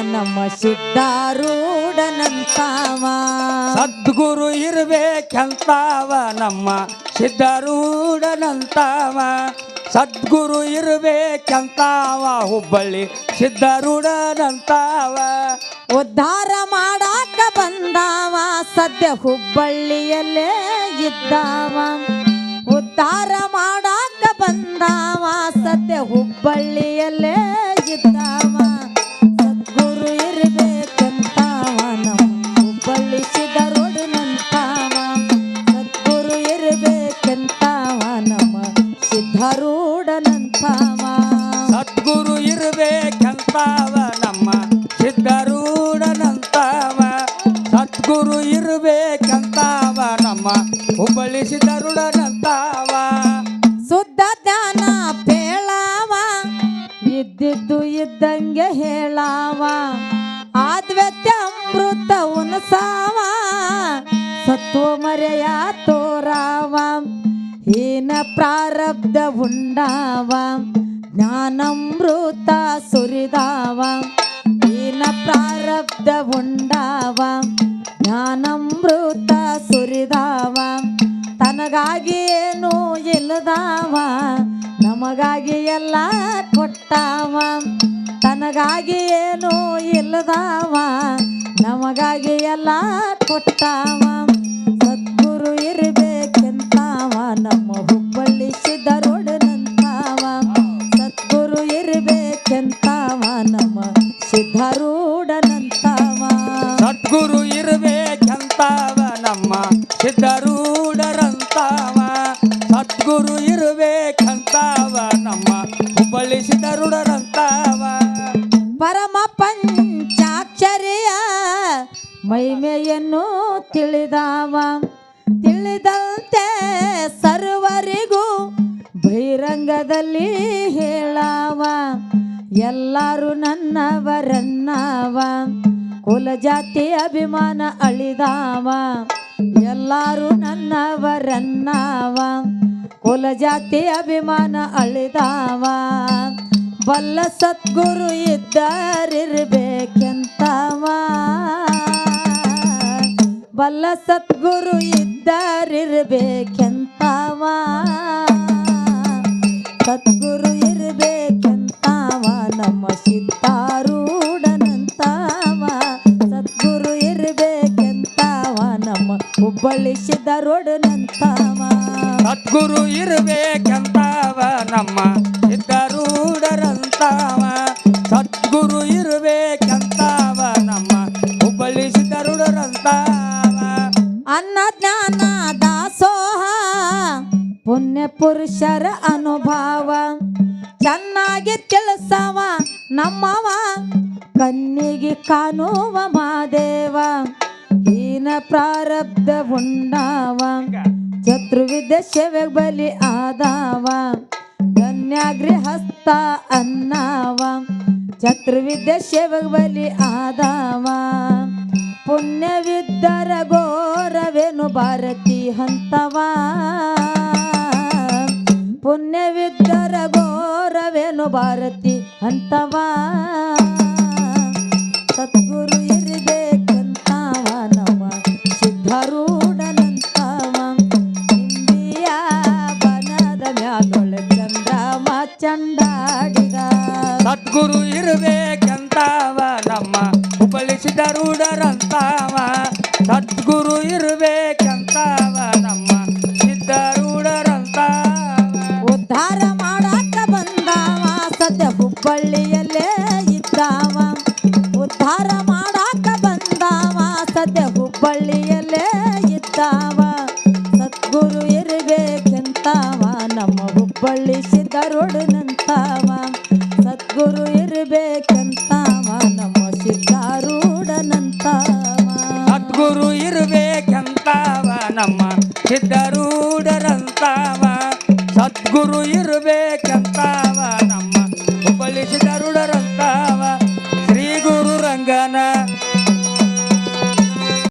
ನಮ್ಮ ಸಿದ್ಧಾರೂಢನಂತಾವ. ಸದ್ಗುರು ಇರ್ಬೇಕಂತಾವ ನಮ್ಮ ಸಿದ್ಧಾರೂಢನಂತಾವ. ಸದ್ಗುರು ಇರ್ಬೇಕಂತಾವ ಹುಬ್ಬಳ್ಳಿ ಸಿದ್ಧಾರೂಢನಂತಾವ. ಉದ್ಧಾರ ಮಾಡಾಕ ಬಂದಾವ ಸದ್ಯ ಹುಬ್ಬಳ್ಳಿಯಲ್ಲೇ ಇದ್ದಾವ. ಉದ್ಧಾರ ಮಾಡಾಕ ಬಂದಾವ ಸದ್ಯ ಹುಬ್ಬಳ್ಳಿಯಲ್ಲೇ ಸತ್ವ ಮರೆಯ ಏನ ಪ್ರಾರಬ್ಧ ಉಂಡಾವ ಜ್ಞಾನಮೃತ ಸುರಿದಾವ, ಹೀನ ಪ್ರಾರಬ್ಧ ಉಂಡಾವ ಜ್ಞಾನಮೃತ ಸುರಿದಾವ, ತನಗಾಗಿ ಏನು ಇಲ್ಲದಾವ, ನಮಗಾಗಿ ಎಲ್ಲ ಕೊಟ್ಟಾವ, ತನಗಾಗಿ ಏನು ಇಲ್ಲದಾವ, ನಮಗಾಗಿ ಎಲ್ಲ ಕೊಟ್ಟಾವ. ಸಿದ್ಧರೂಢನಂತಾವ ಸದ್ಗುರು ಕಂತಾವ ನಮ್ಮ ಸಿದ್ಧಾರೂಢರಂತಾವ. ಸದ್ಗುರು ಕಂತಾವ ನಮ್ಮ ಹುಬ್ಬಳ್ಳಿ ಸಿದ್ಧಾರೂಢರಂತಾವ. ಪರಮ ಪಂಚಾಕ್ಷರಿಯ ಮೈಮೆಯನ್ನು ತಿಳಿದಾವ. ತಿಳಿದಂತೆ ಸರ್ವರಿಗೂ ಬಹಿರಂಗದಲ್ಲಿ ಹೇಳಾವ. ಎಲ್ಲರೂ ನನ್ನವರನ್ನವ. ಕುಲ ಜಾತಿ ಅಭಿಮಾನ ಅಳಿದಾವ, ಎಲ್ಲರೂ ನನ್ನವರನ್ನಾವ. ಕುಲ ಜಾತಿ ಅಭಿಮಾನ ಅಳಿದಾವ, ಬಲ್ಲ ಸದ್ಗುರು ಇದ್ದಾರಿರ್ಬೇಕೆಂತವ. ಬಲ್ಲ ಸದ್ಗುರು ಇದ್ದಾರಿರ್ಬೇಕೆಂತವ ಹುಬ್ಬಳ್ಳಿ ಸಿದ್ಧಾರೂಢನಂತವ ಸದ್ಗುರು ಇರ್ಬೇಕಂತಾವ ನಮ್ಮ ಸಿದ್ಧಾರೂಢರಂತಾವ. ಸದ್ಗುರು ಇರ್ಬೇಕಂತಾವ ನಮ್ಮ ಹುಬ್ಬಳ್ಳಿ ಸಿದ್ಧಾರೂಢರಂತಾವ ಅನ್ನ ಜ್ಞಾನ ದಾಸೋಹ ಪುಣ್ಯ ಪುರುಷರ ಅನುಭವ. ಚೆನ್ನಾಗಿ ತಿಳಿಸವ ನಮ್ಮವ ಕಣ್ಣಿಗೆ ಕಾಣುವ ಮಾದೇವ. ಪ್ರಾರಬ್ಧ ಉಂಡಾವ ಚತುರ್ವಿದ್ಯ ಸೇವೆ ಬಲಿ ಆದಾವ. ಗಣ್ಯಾಗ್ರಿ ಹಸ್ತ ಅನ್ನವ. ಚತುರ್ವಿದ್ಯ ಸೇವೆ ಬಲಿ ಆದಾವ. ಪುಣ್ಯವಿದ್ದರ ಗೋರವೇನು ಭಾರತಿ ಹಂತವ. ಪುಣ್ಯವಿದ್ದರ ಗೋರವೇನು ಭಾರತಿ ಹಂತವ. ಸದ್ಗುರು ಇರಬೇಕೆಂತಾವ, ನಮ್ಮ ಹುಬ್ಬಳ್ಳಿ ರೂಢರಂತಾವ. ಸದ್ಗುರು ಇರಬೇಕೆಂತಾವ, ನಮ್ಮ ಸಿದ್ಧರೂಢರಂತಾವ ಉದ್ಧಾರ ಮಾಡಾಕ ಬಂದಾವ, ಸದ್ಯ ಹುಬ್ಬಳ್ಳಿಯಲ್ಲೇ ಇದ್ದಾವ. ಉದ್ಧಾರ ಮಾಡಾಕ ಬಂದಾವ, ಸದ್ಯ ಹುಬ್ಬಳ್ಳಿಯಲ್ಲೇ ಇದ್ದಾವ. ಸದ್ಗುರು ಇರಬೇಕೆಂತಾವ, ನಮ್ಮ ಹುಬ್ಬಳ್ಳಿ ಸದ್ಗುರು ಇರಬೇಕೆಂತಾವ ನಮ್ಮ ಸಿದ್ಧಾರೂಢನಂತಾವ ಸದ್ಗುರು ಇರ್ಬೇಕಂತಾವ ನಮ್ಮ ಸಿದ್ಧಾರೂಢರಂತಾವ ಸದ್ಗುರು ಇರ್ಬೇಕಂತಾವ